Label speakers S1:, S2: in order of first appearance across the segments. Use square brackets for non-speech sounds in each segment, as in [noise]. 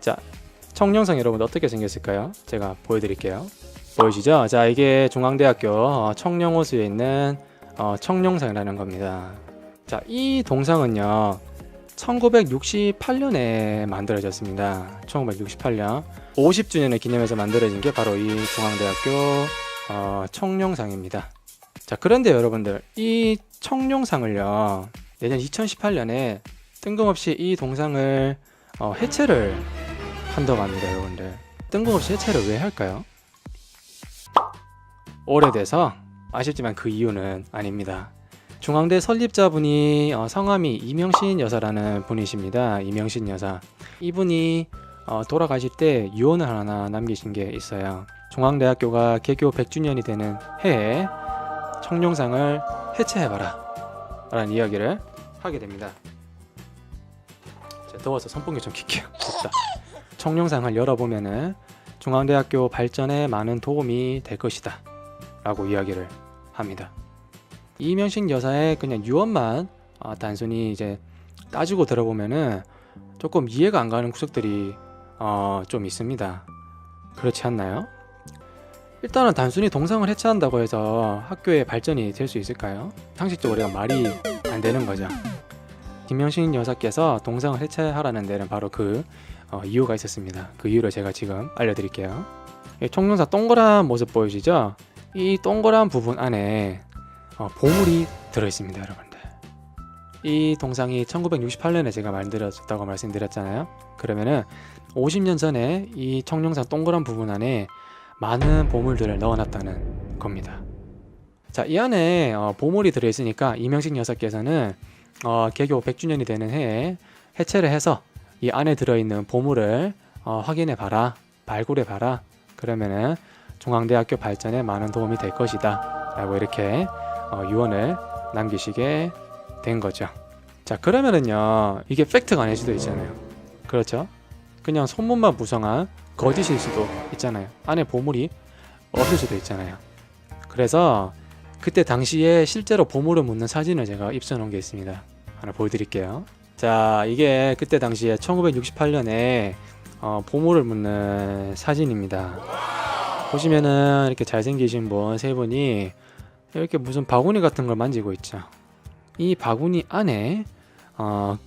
S1: 자, 청룡상 여러분 어떻게 생겼을까요? 제가 보여드릴게요. 보이시죠? 자, 이게 중앙대학교 어, 청룡호수에 있는 어, 청룡상이라는 겁니다. 자, 이 동상은요. 1968년에 만들어졌습니다. 1968년 50주년을 기념해서 만들어진 게 바로 이 중앙대학교 어, 청룡상입니다. 자, 그런데 여러분들 이 청룡상을요 내년 2018년에 뜬금없이 이 동상을 어, 해체를 한다고 합니다, 여러분들. 뜬금없이 해체를 왜 할까요? 오래돼서 아쉽지만 그 이유는 아닙니다. 중앙대 설립자분이 어, 성함이 이명신 여사라는 분이십니다. 이명신 여사. 이분이 어, 돌아가실 때 유언을 하나 남기신 게 있어요. 중앙대학교가 개교 100주년이 되는 해에 청룡상을 해체해봐라 라는 이야기를 하게 됩니다. 더워서 선풍기 좀 킬게요. [laughs] 덥다. 청룡상을 열어보면은 중앙대학교 발전에 많은 도움이 될 것이다 라고 이야기를 합니다. 이명식 여사의 그냥 유언만 아, 단순히 이제 따지고 들어보면은 조금 이해가 안 가는 구석들이 어, 좀 있습니다. 그렇지 않나요? 일단은 단순히 동상을 해체한다고 해서 학교의 발전이 될 수 있을까요? 상식적으로 말이 안 되는 거죠. 김명신 여사께서 동상을 해체하라는 데는 바로 그 어, 이유가 있었습니다. 그 이유를 제가 지금 알려드릴게요. 이 청룡사 동그란 모습 보이시죠? 이 동그란 부분 안에 어, 보물이 들어있습니다, 여러분들. 이 동상이 1968년에 제가 만들어졌다고 말씀드렸잖아요. 그러면은 50년 전에 이 청룡산 동그란 부분 안에 많은 보물들을 넣어놨다는 겁니다. 자, 이 안에 어, 보물이 들어있으니까 이명식 여사께서는 어, 개교 100주년이 되는 해에 해체를 해서 이 안에 들어있는 보물을 어, 확인해 봐라, 발굴해 봐라. 그러면은 중앙대학교 발전에 많은 도움이 될 것이다. 라고 이렇게 어, 유언을 남기시게 된 거죠. 자, 그러면은요, 이게 팩트가 아닐 수도 있잖아요. 그렇죠? 그냥 소문만 구성한 거짓일 수도 있잖아요. 안에 보물이 없을 수도 있잖아요. 그래서 그때 당시에 실제로 보물을 묻는 사진을 제가 입수 놓은 게 있습니다. 하나 보여드릴게요. 자, 이게 그때 당시에 1968년에 어, 보물을 묻는 사진입니다. 보시면은 이렇게 잘생기신 분 세 분이 이렇게 무슨 바구니 같은 걸 만지고 있죠. 이 바구니 안에 어,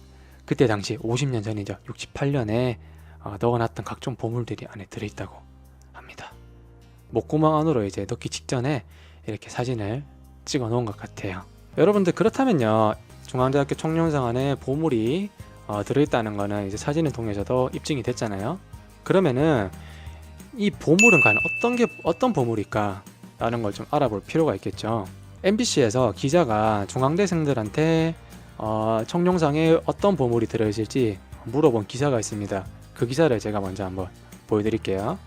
S1: 그때 당시 50년 전이죠. 68년에 어, 넣어놨던 각종 보물들이 안에 들어있다고 합니다. 목구멍 안으로 이제 넣기 직전에 이렇게 사진을 찍어 놓은 것 같아요. 여러분들 그렇다면요. 중앙대학교 청룡상 안에 보물이 어, 들어있다는 거는 이제 사진을 통해서도 입증이 됐잖아요. 그러면은 이 보물은 과연 어떤 게 어떤 보물일까? 라는 걸 좀 알아볼 필요가 있겠죠. MBC에서 기자가 중앙대생들한테 어, 청룡상에 어떤 보물이 들어있을지 물어본 기사가 있습니다. 그 기사를 제가 먼저 한번 보여드릴게요.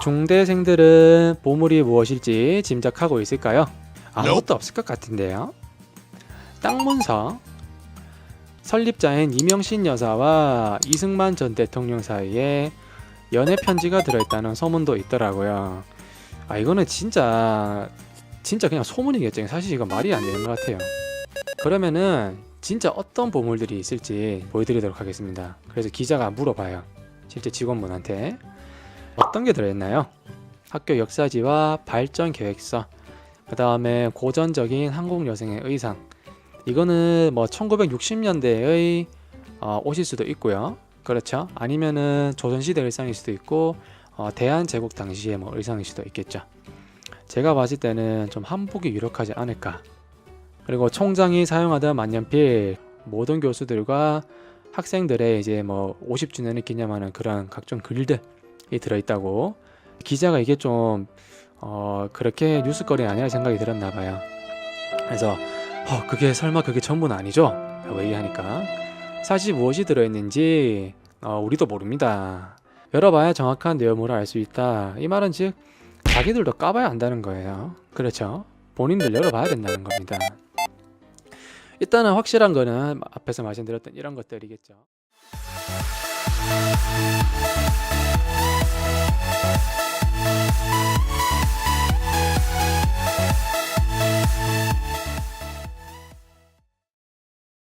S1: 중대생들은 보물이 무엇일지 짐작하고 있을까요? 아무것도 없을 것 같은데요. 땅 문서 설립자인 이명신 여사와 이승만 전 대통령 사이에 연애 편지가 들어있다는 소문도 있더라고요. 아 이거는 진짜 진짜 그냥 소문이겠죠. 사실 이거 말이 안 되는 것 같아요. 그러면은 진짜 어떤 보물들이 있을지 보여드리도록 하겠습니다. 그래서 기자가 물어봐요. 실제 직원분한테 어떤 게 들어있나요? 학교 역사지와 발전 계획서, 그 다음에 고전적인 한국 여성의 의상. 이거는 뭐 1960년대의 어, 옷일 수도 있고요. 그렇죠? 아니면은 조선시대 의상일 수도 있고 어, 대한제국 당시의 뭐 의상일 수도 있겠죠. 제가 봤을 때는 좀 한복이 유력하지 않을까. 그리고 총장이 사용하던 만년필 모든 교수들과 학생들의 이제 뭐 50주년을 기념하는 그런 각종 글들이 들어있다고 기자가 이게 좀 어, 그렇게 뉴스거리 아니라 생각이 들었나 봐요. 그래서 어, 그게 설마 그게 전부는 아니죠? 라고 얘기하니까 사실 무엇이 들어있는지 어, 우리도 모릅니다. 열어봐야 정확한 내용을 알 수 있다. 이 말은 즉 자기들도 까봐야 안다는 거예요. 그렇죠? 본인들 열어봐야 된다는 겁니다. 일단은 확실한 거는 앞에서 말씀드렸던 이런 것들이겠죠.